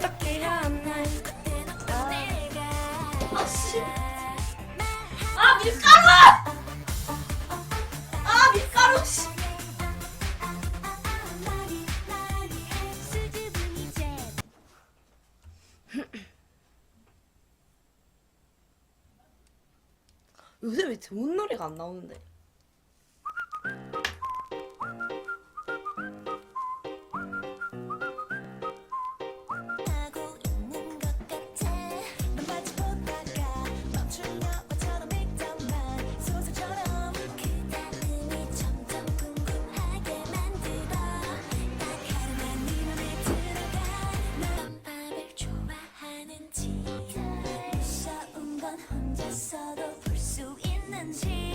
어떻게 하나 아씨. 아 밀가루! 아 밀가루 씨. 요새 왜 좋은 노래가 안 나오는데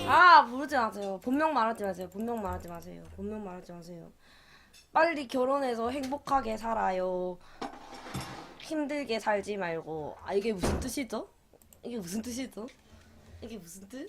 아 부르지 마세요 본명 말하지 마세요 본명 말하지 마세요 본명 말하지 마세요 빨리 결혼해서 행복하게 살아요 힘들게 살지 말고 아 이게 무슨 뜻이죠? 이게 무슨 뜻이죠? 이게 무슨 뜻?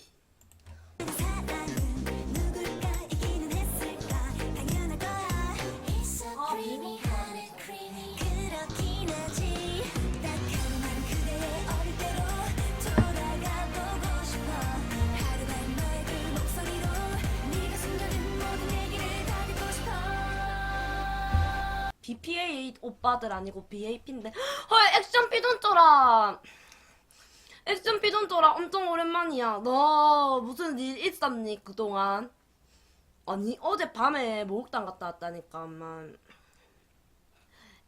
BPA 오빠들 아니고 BAP인데. 헐 액션 삐돈tora 액션 삐돈tora 엄청 오랜만이야. 너 무슨 일 있었니 그동안? 아니 어젯밤에 목욕탕 갔다 왔다니까 엄마.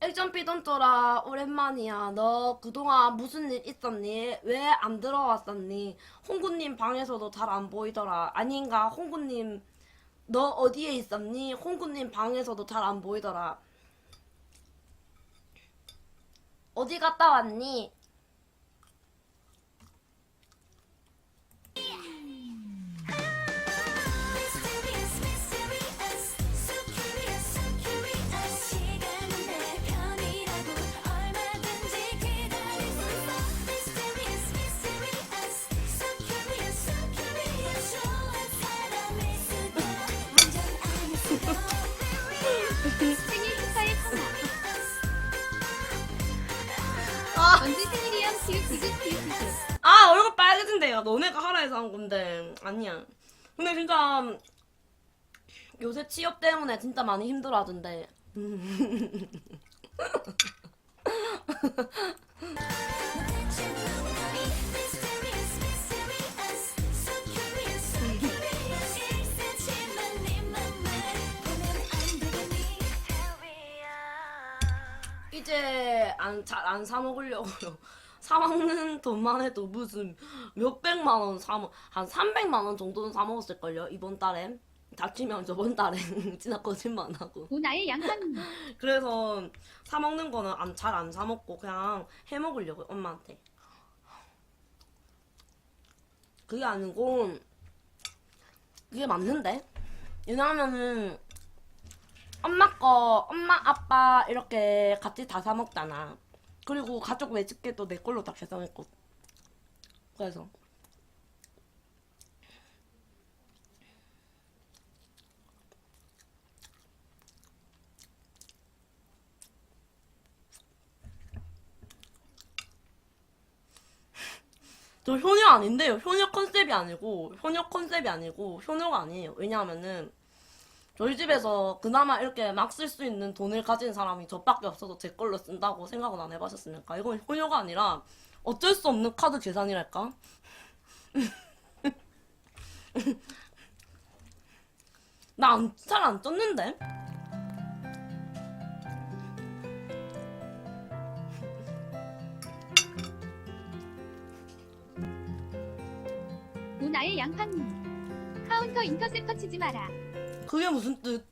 액션 삐돈tora 오랜만이야. 너 그동안 무슨 일 있었니? 왜 안 들어왔었니? 홍구님 방에서도 잘 안 보이더라. 아닌가? 홍구님 너 어디에 있었니? 홍구님 방에서도 잘 안 보이더라 어디 갔다 왔니? 너네가 하라 해서 한 건데 아니야. 근데 진짜 요새 취업 때문에 진짜 많이 힘들어하던데. 이제 안 잘 안 사 먹으려고요. 사 먹는 돈만 해도 무슨 몇 백만 원 사 먹, 한 300만 원 정도는 사 먹었을 걸요 이번 달에. 다치면 저번 달에 진짜 거짓말 안 하고. 오나의 양반 그래서 사 먹는 거는 안, 잘 안 사 먹고 그냥 해 먹으려고 엄마한테. 그게 아니고 그게 맞는데. 왜냐하면은 엄마 거 엄마 아빠 이렇게 같이 다 사 먹잖아. 그리고 가족 외식회도 내 걸로 다 계산했고. 그래서 저 효녀 아닌데요. 효녀 컨셉이 아니고 효녀 컨셉이 아니고 효녀가 아니에요. 왜냐하면은 저희 집에서 그나마 이렇게 막 쓸 수 있는 돈을 가진 사람이 저밖에 없어서 제 걸로 쓴다고 생각은 안 해보셨습니까? 이건 효녀가 아니라 어쩔 수 없는 카드 계산이랄까? 나잘안 썼는데? 오나의 양반 카운터 인터셉터 치지 마라 그게 무슨 뜻?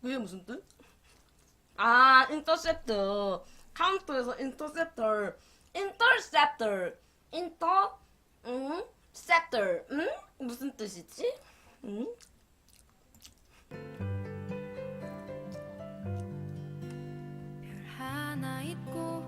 그게 무슨 뜻? 아, 인터셉터. 카운터에서 인터셉터. 인터셉터. 인터, 응? 셉터. 응? 무슨 뜻이지? 응? 하나 있고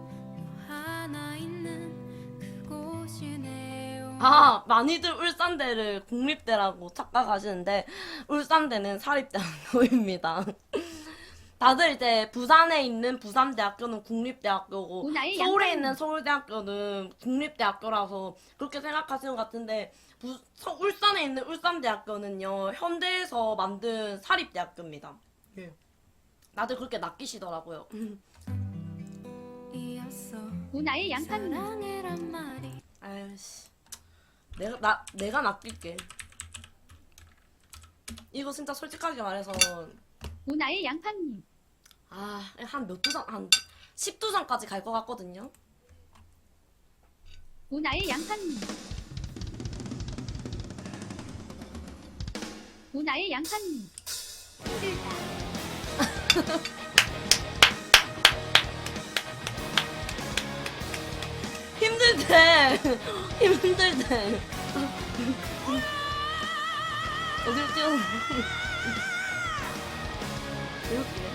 아, 많이들 울산대를 국립대라고 착각하시는데, 울산대는 사립대 아닙니다. 다들 이제 부산에 있는 부산대학교는 국립대학교고 서울에 양파는- 있는 서울대학교는 국립대학교라서 그렇게 생각하시는 것 같은데 부, 서, 울산에 있는 울산대학교는요 현대에서 만든 사립대학교입니다. 예. 다들 그렇게 낚이시더라고요. 오 나의 양파님 사랑해란 말이 아이씨. 내가, 나, 내가 낚일게. 이거 진짜 솔직하게 말해서, 오나의 양파님 아, 한몇 두산, 한 10두산까지 갈 것 같거든요? 오나의 양파님 오나의 양파님 힘들다 힘들대! 힘들대! 어딜 뛰었네. 이렇게.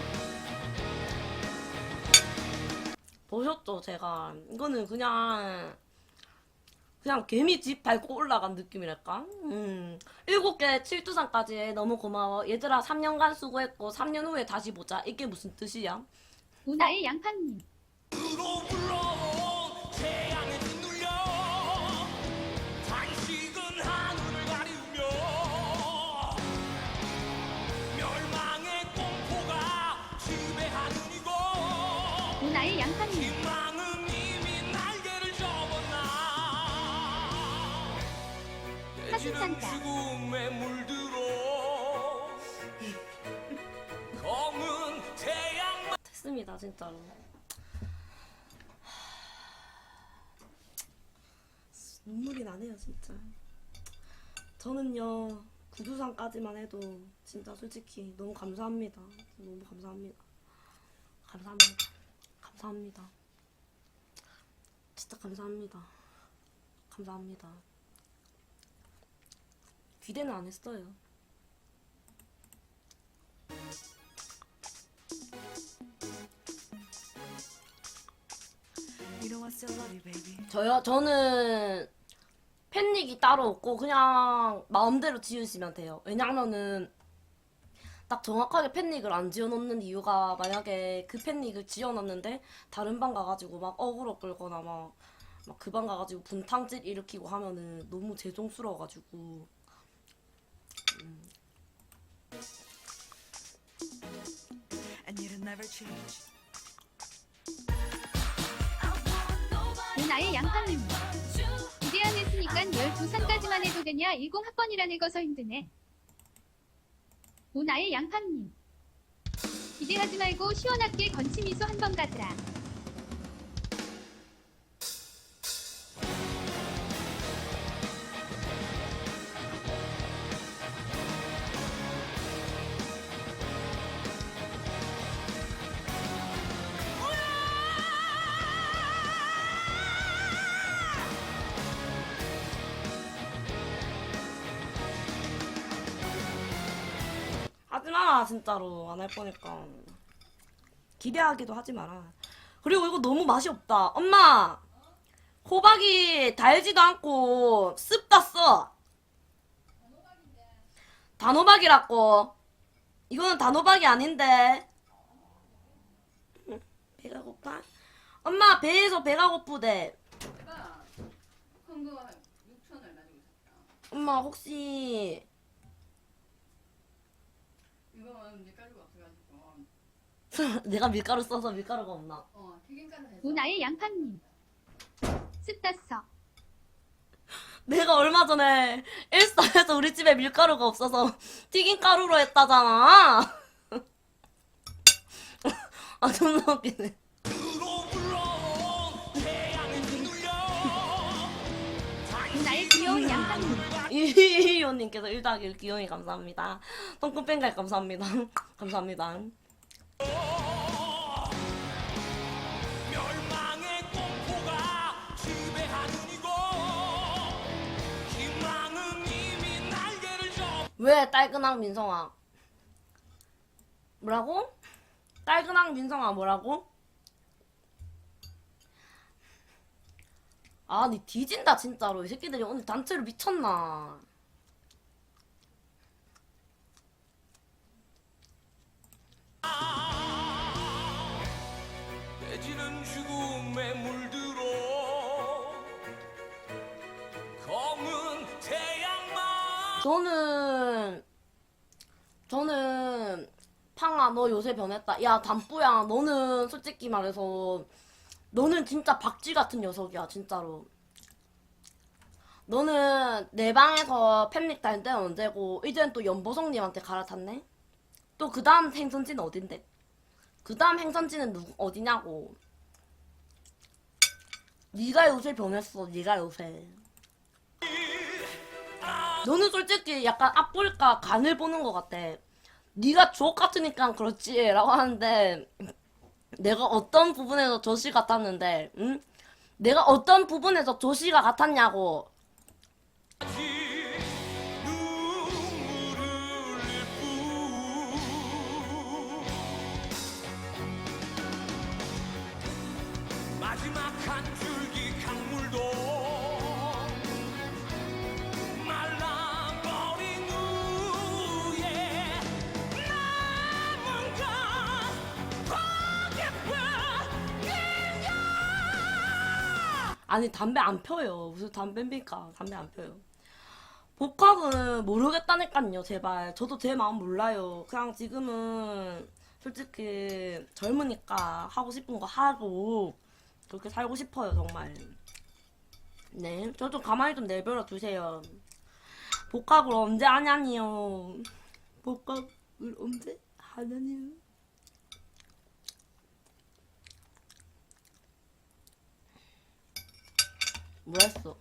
보셨죠, 제가. 이거는 그냥, 그냥 개미 집 밟고 올라간 느낌이랄까? 음. 일곱 개 칠두산까지 너무 고마워. 얘들아, 3년간 수고했고, 3년 후에 다시 보자. 이게 무슨 뜻이야? 오나의 양파님 죽음에 물들어 검은 태양 됐습니다, 진짜로. 눈물이 나네요, 진짜. 저는요, 구두산까지만 해도 진짜 솔직히 너무 감사합니다. 너무 감사합니다. 감사합니다. 감사합니다. 진짜 감사합니다. 감사합니다. 기대는 안 했어요. 저요? 저는 팬닉이 따로 없고 그냥 마음대로 지으시면 돼요. 왜냐면은 딱 정확하게 팬닉을 안 지어놓는 이유가 만약에 그 팬닉을 지어놨는데 다른 방 가가지고 막 어그로 끌거나 막 막 그 방 가가지고 분탕질 일으키고 하면은 너무 죄송스러워가지고 never change. 오나의 양파님. 기대 안 했으니까 12산까지만 해도 되냐? 10학번이라는 거서 힘드네. 오 나의 양파님. 기대하지 말고 시원하게 건치미소 한 번 가더라 진짜로 안 할 거니까 기대하기도 하지 마라 그리고 이거 너무 맛이 없다. 엄마! 호박이 달지도 않고 습다 써 단호박이라고. 이거는 단호박이 아닌데. 응, 배가 고파? 엄마 배에서 배가 고프대. 큰거 6천 얼마 주고 샀다. 엄마 혹시 이거는 밀가루가 없어가지고 내가 밀가루 써서 밀가루가 없나 어 튀김가루 해서 오나의 양파님 습다서 내가 얼마 전에 일사에서 우리 집에 밀가루가 없어서 튀김가루로 했다잖아. 아 존나 웃기네. 으로 불러온 태양에 짓눌려 오나의 귀여운 양파님 이희호님께서 1더하기 1 귀여이 감사합니다. 똥꿈뺑갈 감사합니다. 감사합니다. 왜 딸근황 민성아? 뭐라고? 딸근황 민성아 뭐라고? 아, 니 뒤진다 진짜로. 이 새끼들이 오늘 단체로 미쳤나? 아 죽음에 물들어 검은 태양만 저는 저는 팡아 너 요새 변했다. 야 담뿌야 너는 솔직히 말해서 너는 진짜 박쥐 같은 녀석이야 진짜로. 너는 내 방에서 팬릭 다닐 때는 언제고 이젠 또 연보성님한테 갈아탔네. 또 그 다음 행선지는 어딘데? 그 다음 행선지는 누 어디냐고. 네가 요새 변했어. 네가 요새. 너는 솔직히 약간 앞볼까 간을 보는 것 같아. 네가 주옥 같으니까 그렇지라고 하는데 내가 어떤 부분에서 조시 같았는데, 응? 내가 어떤 부분에서 조시가 같았냐고. 아니 담배 안 펴요. 무슨 담배입니까? 담배 안 펴요. 복학은 모르겠다니까요, 제발. 저도 제 마음 몰라요. 그냥 지금은 솔직히 젊으니까 하고 싶은 거 하고 그렇게 살고 싶어요, 정말. 네, 저 좀 가만히 좀 내버려 두세요. 복학을 언제 하냐니요. 복학을 언제 하냐니요. 뭐랬어?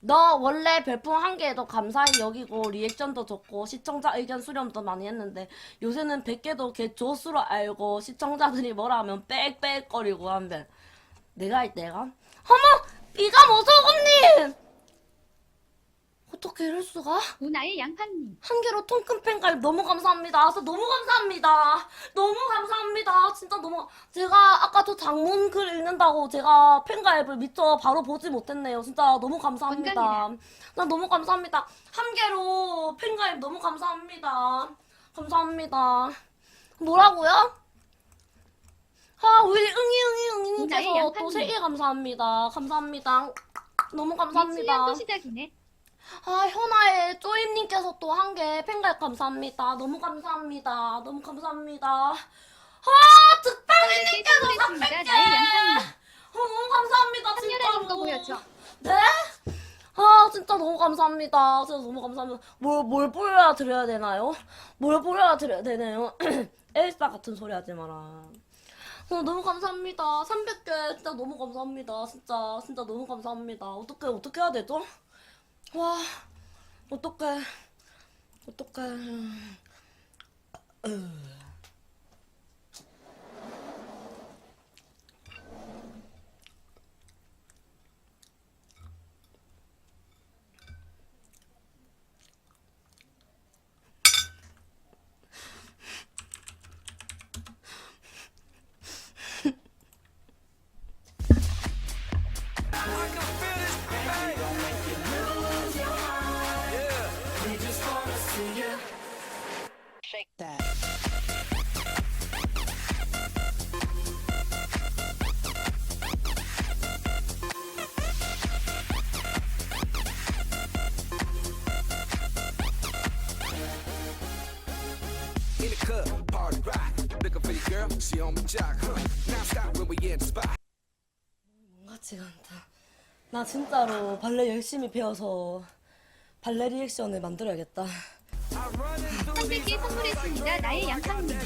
너 원래 별풍 한 개도 감사히 여기고 리액션도 좋고 시청자 의견 수렴도 많이 했는데 요새는 100개도 개 조수로 알고 시청자들이 뭐라 하면 빽빽거리고 하는데 내가 할 때가? 어머! 비가 모서고님 어떻게 이럴 수가? 우나의 양팡님. 한 개로 통큰 팬가입 너무 감사합니다. 진짜 너무 감사합니다. 너무 감사합니다. 진짜 너무 제가 아까 저 장문 글 읽는다고 제가 팬가입을 미처 바로 보지 못했네요. 진짜 너무 감사합니다. 건강이라. 나 너무 감사합니다. 한 개로 팬가입 너무 감사합니다. 감사합니다. 뭐라고요? 아, 우리 응이 응이 응이님께서 또 양파님. 세개 감사합니다. 감사합니다. 너무 감사합니다. 또 시작이네. 아, 현아의 쪼임님께서 또 한 개 팬가입 감사합니다. 너무 감사합니다. 너무 감사합니다. 아, 득방이님께서 선물했습니다. 300개! 나의 양팡님. 어, 너무 감사합니다, 진짜로. 네? 아, 진짜 너무 감사합니다. 진짜 너무 감사합니다. 뭘, 뭘 보여야 드려야 되나요? 뭘 보여야 드려야 되나요? 엘사 같은 소리 하지 마라. 어, 너무 감사합니다. 300개 진짜 너무 감사합니다. 진짜 진짜 너무 감사합니다. 어떻게 어떻게 해야 되죠? 와, 어떡해. 어떡해. In the club, party rock. Looking for your girl, she on my jock, huh? Now stop when we in the spot. 같지가 않다. 나 진짜로 발레 열심히 배워서 발레 리액션을 만들어야겠다. 300개 선물했습니다. 나의 양팡님.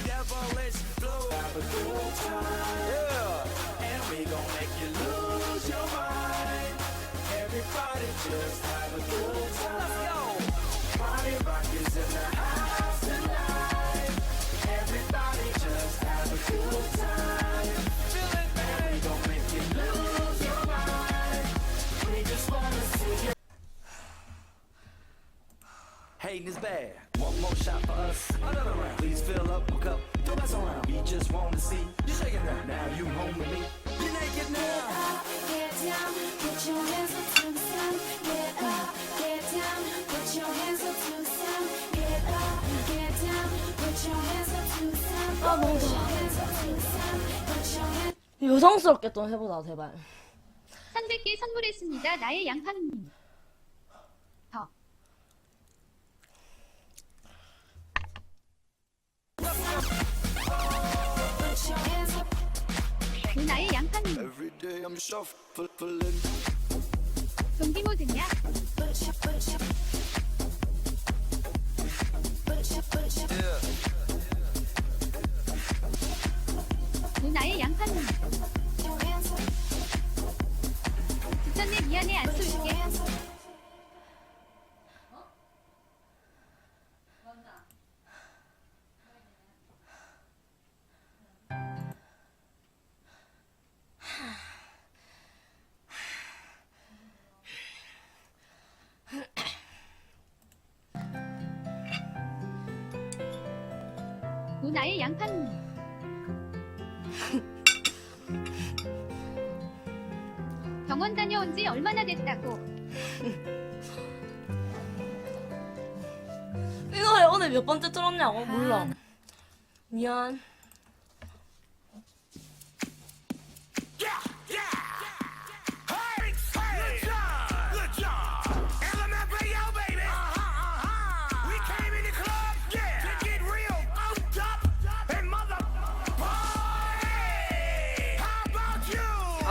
Hating is bad. One more shot for us. Another round. Please fill up my cup. Don't mess around. We just want to see you shaking that. Now you home with me. You're naked now. Get down, put your hands up to the sun. Get up, get down, put your hands up to the sun. Get up, get down, put your hands up to the sun. Put your hands up to the sun. 여성스럽게 좀 해보자 제발 300개 선물했습니다. 나의 양팡님. 누나의 shuffling. 동기모 듣냐? 누나의 양팡님. 지쳤네 미안해 안 쏠게. 얼마나 됐다고. 이 노래 오늘 몇 번째 들었냐고? 몰라. 미안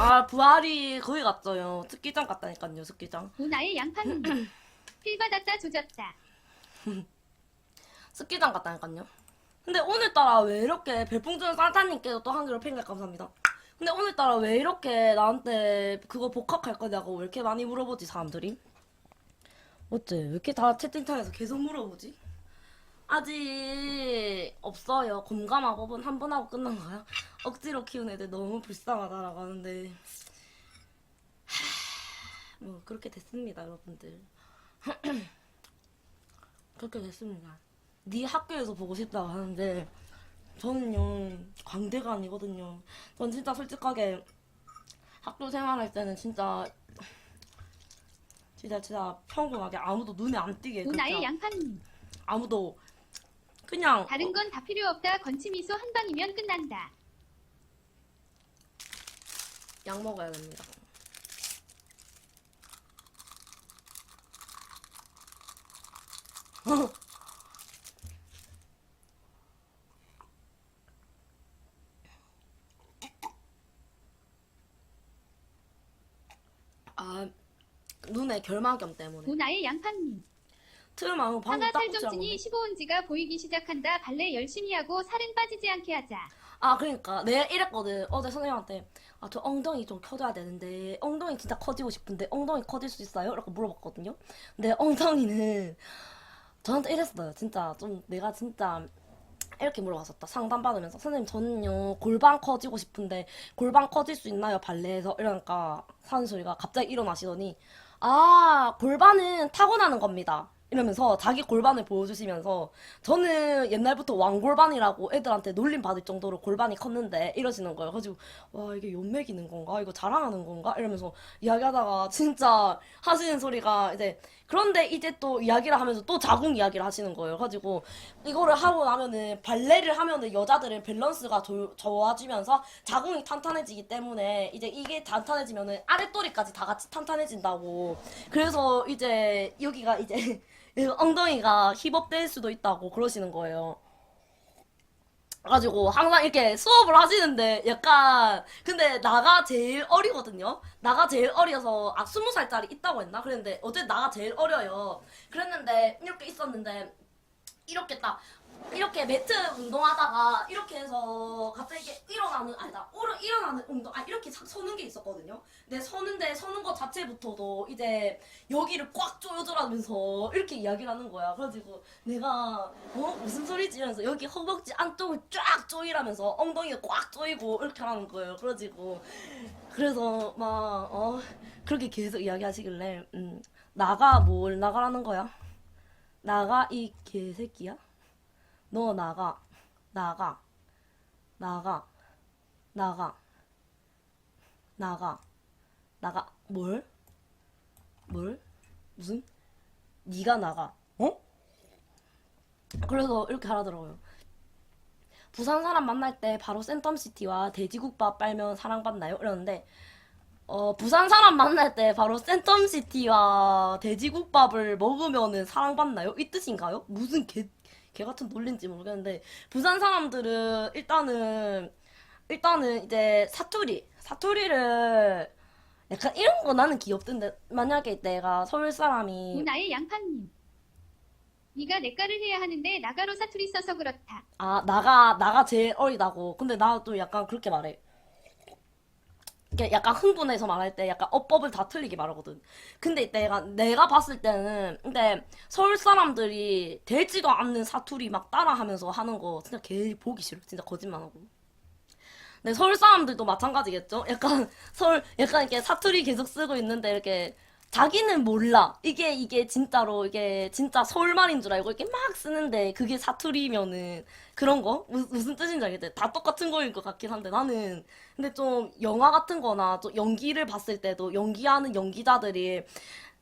아 부활이 거기 갔어요. 스키장 갔다니까요 스키장. 누나의 양팡님. 필 받았다 조졌다. 스키장 갔다니까요. 근데 오늘따라 왜 이렇게 별풍선 산타님께서 또한 개로 팬가 감사합니다. 근데 오늘따라 왜 이렇게 나한테 그거 복학할 거냐고 왜 이렇게 많이 물어보지 사람들이? 어째 왜 이렇게 다 채팅창에서 계속 물어보지 아직 없어요 공감학업은 한 번 하고 끝난 거야 억지로 키운 애들 너무 불쌍하다라고 하는데 하, 뭐 그렇게 됐습니다 여러분들 그렇게 됐습니다. 네 학교에서 보고 싶다고 하는데 저는요 광대가 아니거든요. 전 진짜 솔직하게 학교 생활할 때는 진짜 진짜 진짜 평범하게 아무도 눈에 안 띄게 양팡님. 아무도 그냥 다른 건 다 필요 없다. 건치미소 한 방이면 끝난다. 약 먹어야 됩니다. 아 눈에 결막염 때문에 누나의 양팡님. 틀마하고 방금 하나 딱 찌니 15온지가 보이기 시작한다. 발레 열심히 하고 살은 빠지지 않게 하자. 아 그러니까. 내가 이랬거든. 어제 선생님한테 아 저 엉덩이 좀 커져야 되는데 엉덩이 진짜 커지고 싶은데 엉덩이 커질 수 있어요? 이렇게 물어봤거든요. 근데 엉덩이는 저한테 이랬어요. 진짜 좀 내가 진짜 이렇게 물어봤었다. 상담 받으면서 선생님 저는요 골반 커지고 싶은데 골반 커질 수 있나요 발레에서? 이러니까 사는 소리가 갑자기 일어나시더니 아 골반은 타고나는 겁니다 이러면서 자기 골반을 보여주시면서 저는 옛날부터 왕골반이라고 애들한테 놀림 받을 정도로 골반이 컸는데 이러시는 거예요. 가지고 와 이게 연맥이는 건가? 이거 자랑하는 건가? 이러면서 이야기하다가 진짜 하시는 소리가 이제 그런데 이제 또 이야기를 하면서 또 자궁 이야기를 하시는 거예요. 가지고 이거를 하고 나면은 발레를 하면은 여자들은 밸런스가 조- 좋아지면서 자궁이 탄탄해지기 때문에 이제 이게 탄탄해지면은 아랫도리까지 다 같이 탄탄해진다고. 그래서 이제 여기가 이제 엉덩이가 힙업될 수도 있다고 그러시는 거예요. 가지고 항상 이렇게 수업을 하시는데 약간 근데 나가 제일 어리거든요. 나가 제일 어려서 아 스무 살짜리 있다고 했나? 그랬는데 어제 나가 제일 어려요. 그랬는데 이렇게 있었는데 이렇게 딱 이렇게 매트 운동하다가 이렇게 해서 갑자기 일어나는 아니다 오르 일어나는 운동 아 이렇게 싹 서는 게 있었거든요. 근데 서는데 서는 것 자체부터도 이제 여기를 꽉 조여주라면서 이렇게 이야기를 하는 거야. 그래가지고 내가 어 무슨 소리지 이러면서 여기 허벅지 안쪽을 쫙 조이라면서 엉덩이가 꽉 조이고 이렇게 하는 거예요. 그래가지고 그래서 막어 그렇게 계속 이야기하시길래 음 나가 뭘 나가라는 거야? 나가 이 개새끼야? 너 나가 나가 나가 나가 나가 나가 뭘? 뭘? 무슨? 네가 나가 어? 그래서 이렇게 하라더라고요 부산 사람 만날 때 바로 센텀시티와 돼지국밥 빨면 사랑받나요? 이러는데 어 부산 사람 만날 때 바로 센텀시티와 돼지국밥을 먹으면은 사랑받나요? 이 뜻인가요? 무슨 개, 개 같은 논리인지 모르겠는데 부산 사람들은 일단은 일단은 이제 사투리 사투리를 약간 이런 거 나는 귀엽던데 만약에 내가 서울 사람이 문화의 양파님. 네가 내과를 해야 하는데 나가로 사투리 써서 그렇다. 아 나가 나가 제일 어리다고 근데 나도 약간 그렇게 말해 약간 흥분해서 말할 때 약간 어법을 다 틀리게 말하거든. 근데 내가 내가 봤을 때는 근데 서울 사람들이 되지도 않는 사투리 막 따라하면서 하는 거 진짜 개 보기 싫어. 진짜 거짓말하고. 근데 서울 사람들도 마찬가지겠죠? 약간 서울 약간 이렇게 사투리 계속 쓰고 있는데 이렇게 자기는 몰라. 이게, 이게 진짜로, 이게 진짜 서울 말인 줄 알고 이렇게 막 쓰는데 그게 사투리면은 그런 거? 무, 무슨 뜻인지 알겠대. 다 똑같은 거일 것 같긴 한데 나는 근데 좀 영화 같은 거나 좀 연기를 봤을 때도 연기하는 연기자들이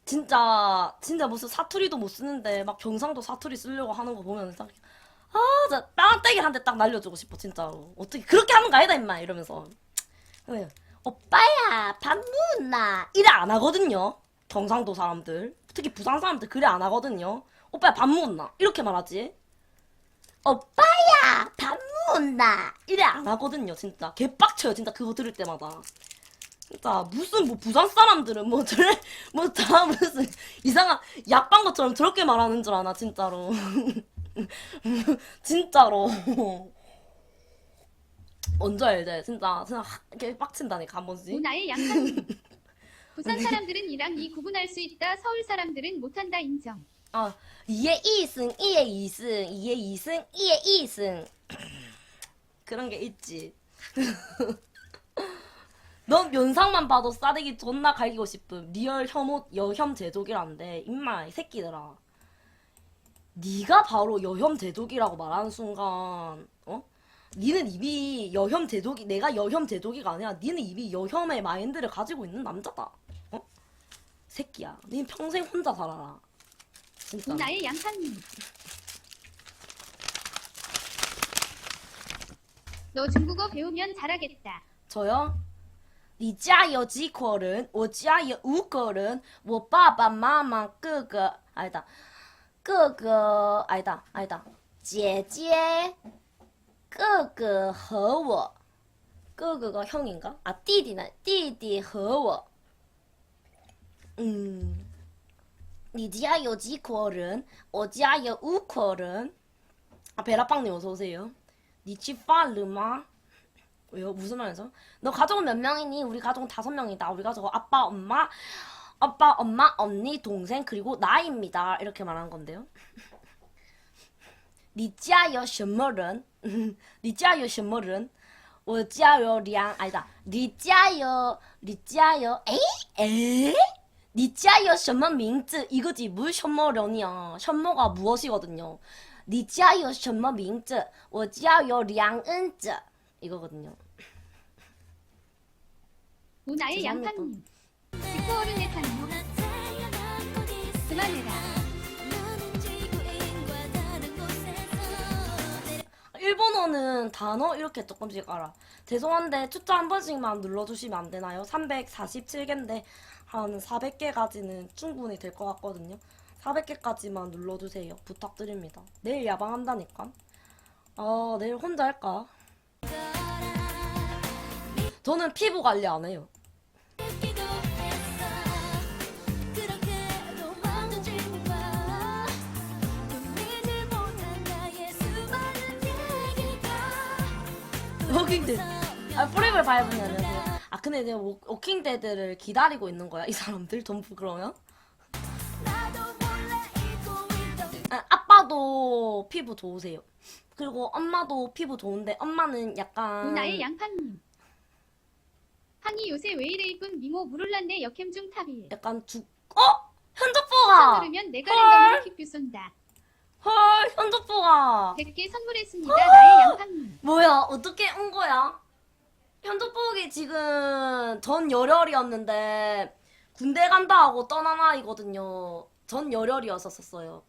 진짜, 진짜 무슨 사투리도 못 쓰는데 막 경상도 사투리 쓰려고 하는 거 보면 진짜 아, 진짜 뺨때기 한대 딱 날려주고 싶어, 진짜로. 어떻게 그렇게 하는 거 아니다, 임마. 이러면서. 네. 오빠야, 밥 묻나? 이래 안 하거든요. 경상도 사람들. 특히 부산 사람들 그래 안 하거든요. 오빠야, 밥 묻나? 이렇게 말하지. 오빠야, 밥 묻나? 이래 안 하거든요, 진짜. 개빡쳐요, 진짜 그거 들을 때마다. 진짜 무슨 뭐 부산 사람들은 뭐 저래 뭐다 무슨 이상한 약방 것처럼 저렇게 말하는 줄 아나 진짜로 진짜로 언제 알지 진짜 진짜 하- 이렇게 빡친다니까 한 번씩 문화의 양파님. 부산 사람들은 이랑 이 구분할 수 있다. 서울 사람들은 못한다 인정. 아, 2의 2승, 2의 2승, 2의 2승, 2의 2승. 그런 게 있지. 넌 면상만 봐도 싸대기 존나 갈기고 싶음. 리얼 혐오, 여혐 제독이란데. 임마, 이 새끼들아. 네가 바로 여혐 제독이라고 말하는 순간, 어? 니는 이미 여혐 제독이, 내가 여혐 제독이가 아니라 니는 이미 여혐의 마인드를 가지고 있는 남자다. 어? 새끼야. 니는 평생 혼자 살아라. 진짜. 문화의 양파님. 너 중국어 배우면 잘하겠다. 저요? 你家有几口人？我家有五口人。我爸爸妈妈哥哥，挨打，哥哥挨打挨打，姐姐，哥哥和我，哥哥가 형인가? 아弟弟呢？弟弟和我。 嗯，你家有几口人？我家有五口人。아 베라빵님 어서 오세요. 你吃饭了吗？ 왜요? 무슨 말이죠? 너 가족은 몇 명이니? 우리 가족은 다섯 명이다. 우리 가족은 아빠, 엄마, 아빠, 엄마, 언니, 동생, 그리고 나입니다. 이렇게 말하는 건데요. 你家有什么人?你家有什么人?我家有两 아니다. 你家有你家有 에이? 에? 你家有什么名字? 이거지. 무 셔머런이야. 셔머가 무엇이거든요. 你家有什么名字?我家有两恩子. 이거거든요. 문화의 죄송합니다. 양파님. 듣고 어른의 탄노. 그만해라. 너는 지구인과 다른 곳에서 일본어는 단어 이렇게 조금씩 알아. 죄송한데 추천 한 번씩만 눌러주시면 안 되나요? 347개인데 한 400개까지는 충분히 될 것 같거든요. 400개까지만 눌러주세요. 부탁드립니다. 내일 야방한다니까. 아 내일 혼자 할까? 저는 피부 관리 안 해요. 워킹데드. 아 안녕하세요. 아 근데 내가 워- 워킹 데드를 기다리고 있는 거야 이 사람들 전부 그러면? 아, 아빠도 피부 좋으세요. 그리고 엄마도 피부 좋은데 엄마는 약간 문화의 양파님. 한이 요새 왜 이래 이쁜 미모 물올랐네 역캠 중 탑일. 약간 죽 어? 현접보가 들으면 내가 랜덤으로 킥뷰 쏜다. 헐 현접보가 100개 선물했습니다. 나의 양파님. 뭐야 어떻게 온 거야? 현접보기 지금 전 열혈이었는데 군대 간다 하고 떠난 아이거든요. 전 열혈이었었어요.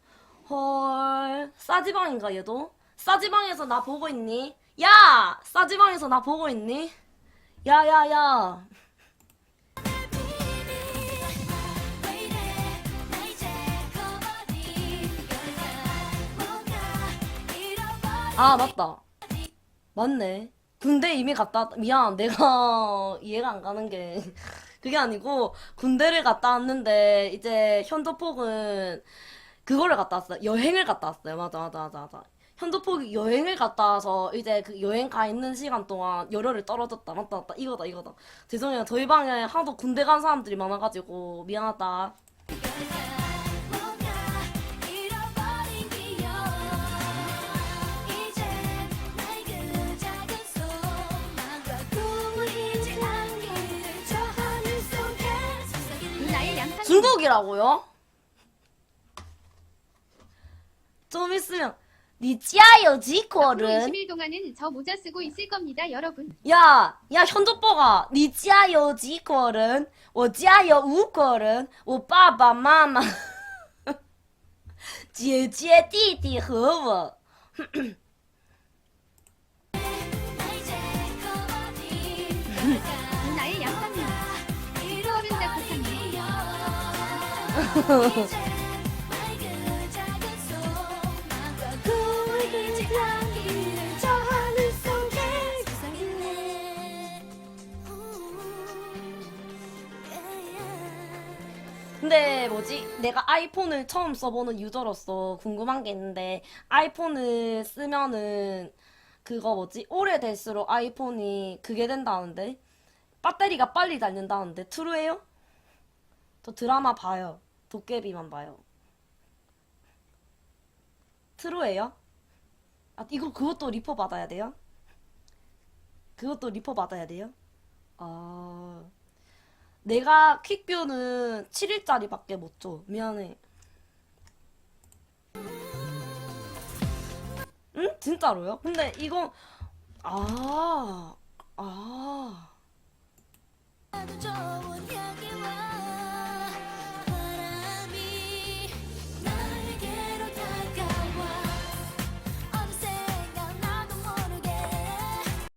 헐 싸지방인가 얘도? 싸지방에서 나 보고 있니? 야! 싸지방에서 나 보고 있니? 야, 야, 야. 왜 이래 나 이제 커버린 걸까 뭔가 잃어버린 아, 맞다. 맞네. 군대 이미 갔다, 왔- 미안. 내가 이해가 안 가는 게. 그게 아니고, 군대를 갔다 왔는데, 이제 현도폭은 그거를 갔다 왔어요. 여행을 갔다 왔어요. 맞아, 맞아, 맞아, 맞아. 현도폭이 여행을 갔다 와서 이제 그 여행 가 있는 시간 동안 열혈을 떨어졌다. 맞다, 맞다. 이거다, 이거다. 죄송해요. 저희 방에 하도 군대 간 사람들이 많아가지고, 미안하다. 중국이라고요? 좀 있으면 니 짜요 앞으로 지코른 20일 동안은 저 모자 쓰고 있을 겁니다, 여러분. 야, 야 현조뽀가 니 짜요 지코른 我家有五个人我爸爸妈妈姐姐弟弟和我 근데 뭐지? 내가 아이폰을 처음 써보는 유저로서 궁금한 게 있는데 아이폰을 쓰면은 그거 뭐지? 오래될수록 아이폰이 그게 된다는데 배터리가 빨리 닳는다는데 트루예요? 저 드라마 봐요. 도깨비만 봐요. 트로예요? 아 이거 그것도 리퍼 받아야 돼요? 그것도 리퍼 받아야 돼요? 아 내가 퀵뷰는 7일짜리밖에 못 줘. 미안해. 응? 진짜로요? 근데 이거 아 아.